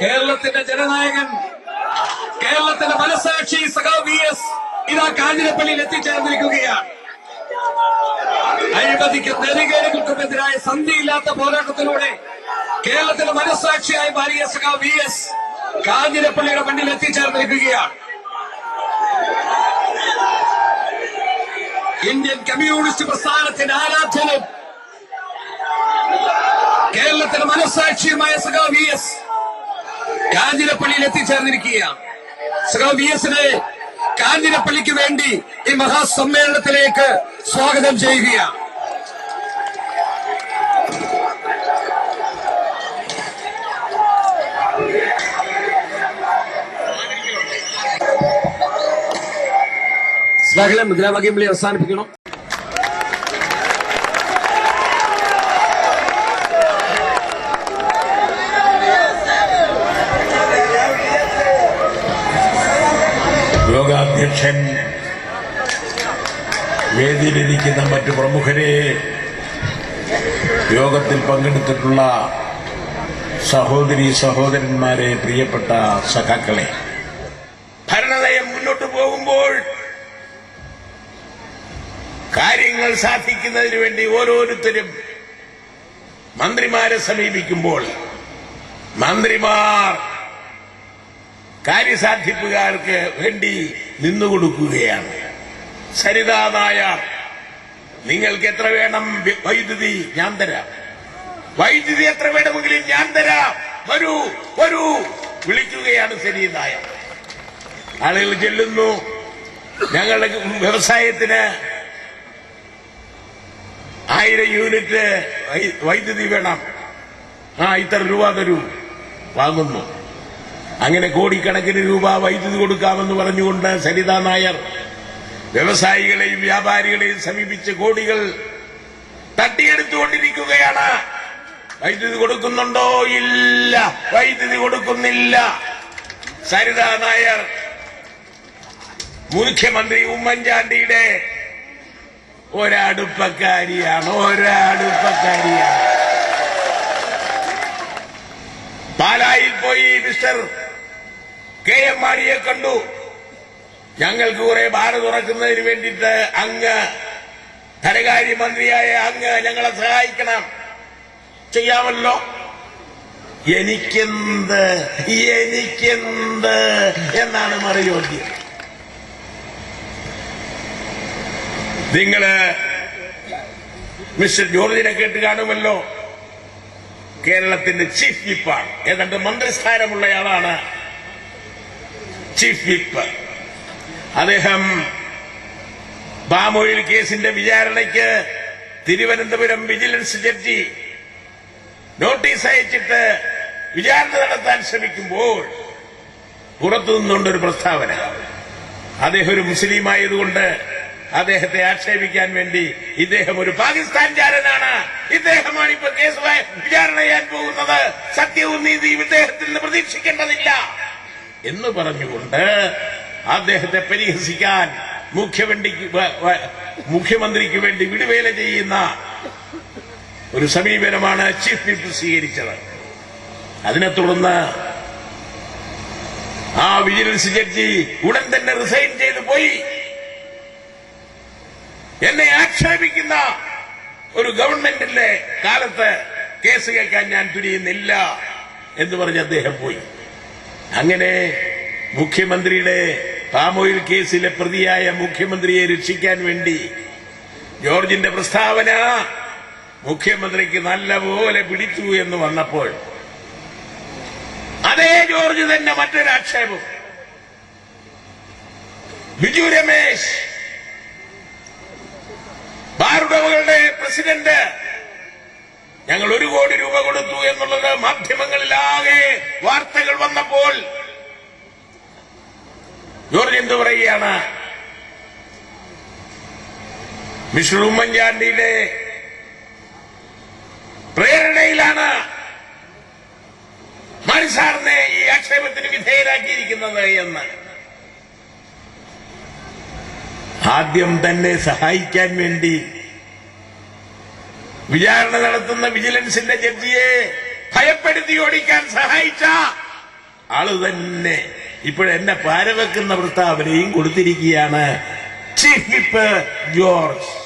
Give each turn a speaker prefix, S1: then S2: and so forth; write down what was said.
S1: കേരളത്തിന്റെ ജനനായകൻ കേരളത്തിന്റെ മനസാക്ഷി സഖാവ് വി എസ് ഇതാ കാഞ്ഞിരപ്പള്ളിയിൽ എത്തിച്ചേർന്നിരിക്കുകയാണ്. അഴിമതിക്ക് നെറികേടുകൾക്കുമെതിരായ സന്ധിയില്ലാത്ത പോരാട്ടത്തിലൂടെ കേരളത്തിന്റെ മനസാക്ഷിയായി മാറിയ സഖാവ് വി എസ് കാഞ്ഞിരപ്പള്ളിയുടെ മണ്ണിൽ എത്തിച്ചേർന്നിരിക്കുകയാണ്. ഇന്ത്യൻ കമ്മ്യൂണിസ്റ്റ് പ്രസ്ഥാനത്തിന്റെ ആരാധ്യനും കേരളത്തിന്റെ മനസാക്ഷിയുമായ സഖാവ് വി എസ് കാഞ്ഞിരപ്പള്ളിയിൽ എത്തിച്ചേർന്നിരിക്കുകയാണ് സഖാവ് വി എസിനെ കാഞ്ഞിരപ്പള്ളിക്ക് വേണ്ടി ഈ മഹാസമ്മേളനത്തിലേക്ക് സ്വാഗതം ചെയ്യുകയാണ്. സ്വാഗതം. മുദ്രാവാക്യം വിളി അവസാനിപ്പിക്കണം
S2: യോഗാധ്യക്ഷൻ വേദിയിലിരിക്കുന്ന മറ്റു പ്രമുഖരെ യോഗത്തിൽ പങ്കെടുത്തിട്ടുള്ള സഹോദരി സഹോദരന്മാരെ പ്രിയപ്പെട്ട സഖാക്കളെ ഭരണനയം മുന്നോട്ട് പോകുമ്പോൾ കാര്യങ്ങൾ സാധിക്കുന്നതിന് വേണ്ടി ഓരോരുത്തരും മന്ത്രിമാരെ സമീപിക്കുമ്പോൾ മന്ത്രിമാർ കാര്യസാധിപ്പുകാർക്ക് വേണ്ടി നിന്നുകൊടുക്കുകയാണ്. സരിതാതായ നിങ്ങൾക്ക് എത്ര വേണം വൈദ്യുതി ഞാൻ തരാം. വൈദ്യുതി എത്ര വേണമെങ്കിലും ഞാൻ തരാം. വരൂ വരൂ. വിളിക്കുകയാണ് സരിതായ ആളുകൾ ചെല്ലുന്നു. ഞങ്ങളുടെ വ്യവസായത്തിന് ആയിരം യൂണിറ്റ് വൈദ്യുതി വേണം. ആ ഇത്ര രൂപ തരൂ. വാങ്ങുന്നു. അങ്ങനെ കോടിക്കണക്കിന് രൂപ വൈദ്യുതി കൊടുക്കാമെന്ന് പറഞ്ഞുകൊണ്ട് സരിത നായർ വ്യവസായികളെയും വ്യാപാരികളെയും സമീപിച്ച് കോടികൾ തട്ടിയെടുത്തുകൊണ്ടിരിക്കുകയാണ്. വൈദ്യുതി കൊടുക്കുന്നുണ്ടോ? ഇല്ല. വൈദ്യുതി കൊടുക്കുന്നില്ല. സരിത നായർ മുഖ്യമന്ത്രി ഉമ്മൻചാണ്ടിയുടെ ഒരടുപ്പക്കാരിയാണ് ഒരടുപ്പക്കാരിയാണ്. പാലായിൽ പോയി മിസ്റ്റർ കെ എം മാണിയെ കണ്ടു. ഞങ്ങൾക്ക് കുറെ ബാർ തുറക്കുന്നതിന് വേണ്ടിയിട്ട് അങ്ങ് ധനകാര്യമന്ത്രിയായ അങ്ങ് ഞങ്ങളെ സഹായിക്കണം. ചെയ്യാമല്ലോ? എനിക്കെന്ത്? എനിക്കെന്ത്? എന്നാണ് മറുചോദ്യം നിങ്ങൾ മിസ്റ്റർ ജോർജിനെ കേട്ട് കാണുമല്ലോ? കേരളത്തിന്റെ ചീഫ് വിപ്പാണ്. ഏതാണ്ട് മന്ത്രിസ്ഥാനമുള്ളയാളാണ്. ചീഫ് വിപ്പ് അദ്ദേഹം പാമോയിൽ കേസിന്റെ വിചാരണയ്ക്ക് തിരുവനന്തപുരം വിജിലൻസ് ജഡ്ജി നോട്ടീസ് അയച്ചിട്ട് വിചാരണ നടത്താൻ ശ്രമിക്കുമ്പോൾ പുറത്തു നിന്നുകൊണ്ടൊരു പ്രസ്താവന. അദ്ദേഹം ഒരു മുസ്ലിം ആയതുകൊണ്ട് അദ്ദേഹത്തെ ആക്ഷേപിക്കാൻ വേണ്ടി ഇദ്ദേഹം ഒരു പാകിസ്ഥാൻകാരനാണ് ഇദ്ദേഹമാണ് ഇപ്പൊ കേസ് വിചാരണ ചെയ്യാൻ പോകുന്നത്. സത്യവും നീതിയും ഇദ്ദേഹത്തിൽ നിന്ന് പ്രതീക്ഷിക്കേണ്ടതില്ല. എന്ന് പറഞ്ഞുകൊണ്ട് അദ്ദേഹത്തെ പരിഹസിക്കാൻ മുഖ്യമന്ത്രിക്ക് മുഖ്യമന്ത്രിക്ക് വേണ്ടി വിടുവേല ചെയ്യുന്ന ഒരു സമീപനമാണ് ചീഫ് വിപ്പ് സ്വീകരിച്ചത്. അതിനെ തുടർന്ന് ആ വിജിലൻസ് ജഡ്ജി ഉടൻ തന്നെ റിസൈൻ ചെയ്തു പോയി. എന്നെ ആക്ഷേപിക്കുന്ന ഒരു ഗവൺമെന്റിന്റെ കാലത്ത് കേസ് കേൾക്കാൻ ഞാൻ തുനിയുന്നില്ല എന്ന് പറഞ്ഞ് അദ്ദേഹം പോയി. അങ്ങനെ മുഖ്യമന്ത്രിയുടെ പാമോയിൽ കേസിലെ പ്രതിയായ മുഖ്യമന്ത്രിയെ രക്ഷിക്കാൻ വേണ്ടി ജോർജിന്റെ പ്രസ്താവന മുഖ്യമന്ത്രിക്ക് നല്ലപോലെ പിടിച്ചു എന്ന് വന്നപ്പോൾ അതേ ജോർജ് തന്നെ മറ്റൊരു ആക്ഷേപം. ബിജു രമേശ് ബാറുടമകളുടെ പ്രസിഡന്റ് ഞങ്ങൾ ഒരു കോടി രൂപ കൊടുത്തു എന്നുള്ളത് മാധ്യമങ്ങളിലാകെ വാർത്തകൾ വന്നപ്പോൾ ജോർജ് എന്തു പറയുകയാണ്? മിസ്റ്റർ ഉമ്മൻചാണ്ടിയുടെ പ്രേരണയിലാണ് മാണി ഈ ആക്ഷേപത്തിന് വിധേയരാക്കിയിരിക്കുന്നത് എന്ന്. ആദ്യം തന്നെ സഹായിക്കാൻ വേണ്ടി വിചാരണ നടത്തുന്ന വിജിലൻസിന്റെ ജഡ്ജിയെ ഭയപ്പെടുത്തി ഓടിക്കാൻ സഹായിച്ച ആൾ തന്നെ ഇപ്പോഴെന്നെ പാരവെക്കുന്ന പ്രസ്താവനയും കൊടുത്തിരിക്കുകയാണ്. Chief whip George.